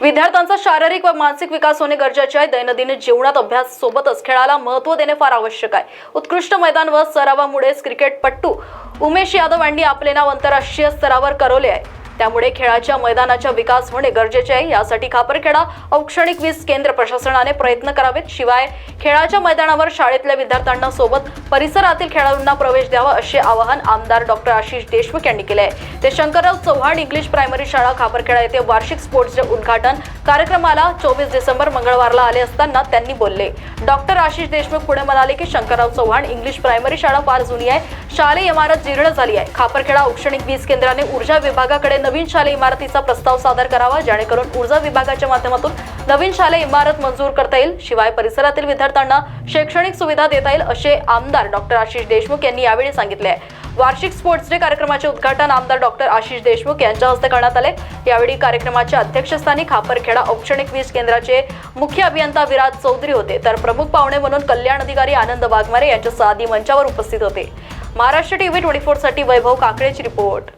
विद्यार्थ्यांचा शारीरिक व मानसिक विकास होणे गरजेचे आहे. दैनंदिन जीवनात अभ्यास सोबतच खेळाला महत्त्व देणे फार आवश्यक आहे. उत्कृष्ट मैदान व सरावामुळेच क्रिकेटपट्टू उमेश यादव यांनी आपले नाव आंतरराष्ट्रीय स्तरावर करवले आहे. त्यामुळे खेळाच्या मैदानाचा विकास होणे गरजेचे आहे. यासाठी खापरखेडा औक्षणिक वीज केंद्र प्रशासनाने प्रयत्न करावेत. शिवाय खेळाच्या मैदानावर शाळेतल्या विद्यार्थ्यांना सोबत परिसरातील खेळाडूंना प्रवेश द्यावा असे आवाहन आमदार डॉक्टर आशिष देशमुख यांनी केले आहे ते शंकरराव चव्हाण इंग्लिश प्रायमरी शाळा खापरखेडा येथे वार्षिक स्पोर्ट्स डे उद्घाटन कार्यक्रमाला चोवीस डिसेंबर मंगळवारला आले असताना त्यांनी बोलले. डॉक्टर आशिष देशमुख पुढे म्हणाले की शंकरराव चव्हाण इंग्लिश प्रायमरी शाळा फार जुनी आहे. शालेय इमारत जीर्ण झाली आहे. खापरखेडा औक्षणिक वीज केंद्राने ऊर्जा विभागाकडे नवीन शालेय इमारतीचा प्रस्ताव सादर करावा जेणेकरून ऊर्जा विभागाच्या माध्यमातून नवीन शालेय इमारत मंजूर करता येईल. शिवाय परिसरातील विद्यार्थ्यांना शैक्षणिक सुविधा देता येईल असे आमदार डॉक्टर आशिष देशमुख यांनी यावेळी सांगितले आहे. वार्षिक स्पोर्ट्स डे कार्यक्रमाचे उद्घाटन आमदार डॉक्टर आशिष देशमुख यांच्या हस्ते करण्यात आले. यावेळी कार्यक्रमाच्या अध्यक्षस्थानी खापरखेडा औक्षणिक वीज केंद्राचे मुख्य अभियंता विराज चौधरी होते. तर प्रमुख पाहुणे म्हणून कल्याण अधिकारी आनंद वाघमारे यांच्या साधी मंचावर उपस्थित होते. महाराष्ट्र टीव्ही ट्वेंटी फोरसाठी वैभव काकडेची रिपोर्ट.